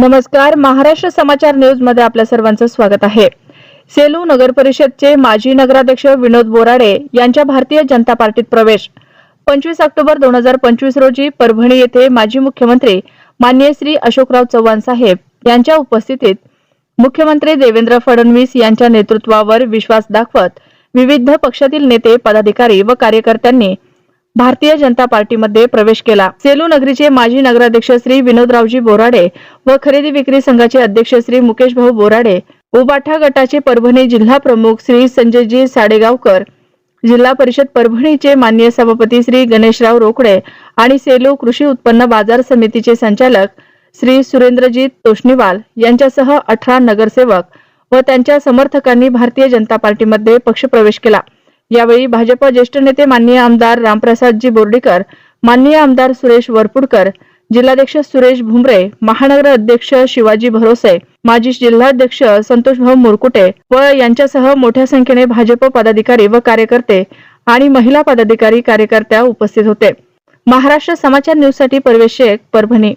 नमस्कार महाराष्ट्र समाचार न्यूजमध्ये आपल्या सर्वांचं स्वागत आहे. सेलू नगर परिषदचे माजी नगराध्यक्ष विनोद बोराडे यांच्या भारतीय जनता पार्टीत प्रवेश. पंचवीस ऑक्टोबर दोन हजार पंचवीस रोजी परभणी येथे माजी मुख्यमंत्री मान्य श्री अशोकराव चव्हाण साहेब यांच्या उपस्थितीत मुख्यमंत्री देवेंद्र फडणवीस यांच्या नेतृत्वावर विश्वास दाखवत विविध पक्षातील नेते पदाधिकारी व कार्यकर्त्यांनी भारतीय जनता पार्टीमध्ये प्रवेश केला. सेलू नगरीचे माजी नगराध्यक्ष श्री विनोदरावजी बोराडे व खरेदी विक्री संघाचे अध्यक्ष श्री मुकेश भाऊ बोराडे उबाठा गटाचे परभणी जिल्हा प्रमुख श्री संजयजी साडेगावकर जिल्हा परिषद परभणीचे मान्य सभापती श्री गणेशराव रोकडे आणि सेलू कृषी उत्पन्न बाजार समितीचे संचालक श्री सुरेंद्रजीत तोष्णीवाल यांच्यासह अठरा नगरसेवक व त्यांच्या समर्थकांनी भारतीय जनता पार्टीमध्ये पक्षप्रवेश केला. यावेळी भाजप ज्येष्ठ नेते माननीय आमदार रामप्रसादजी बोर्डीकर माननीय आमदार सुरेश वरपुडकर जिल्हाध्यक्ष सुरेश भुमरे महानगर अध्यक्ष शिवाजी भरोसे माजी जिल्हाध्यक्ष संतोषभाऊ मुरकुटे व यांच्यासह मोठ्या संख्येने भाजप पदाधिकारी व कार्यकर्ते आणि महिला पदाधिकारी कार्यकर्त्या उपस्थित होते. महाराष्ट्र समाचार न्यूजसाठी परवेश शेख परभणी.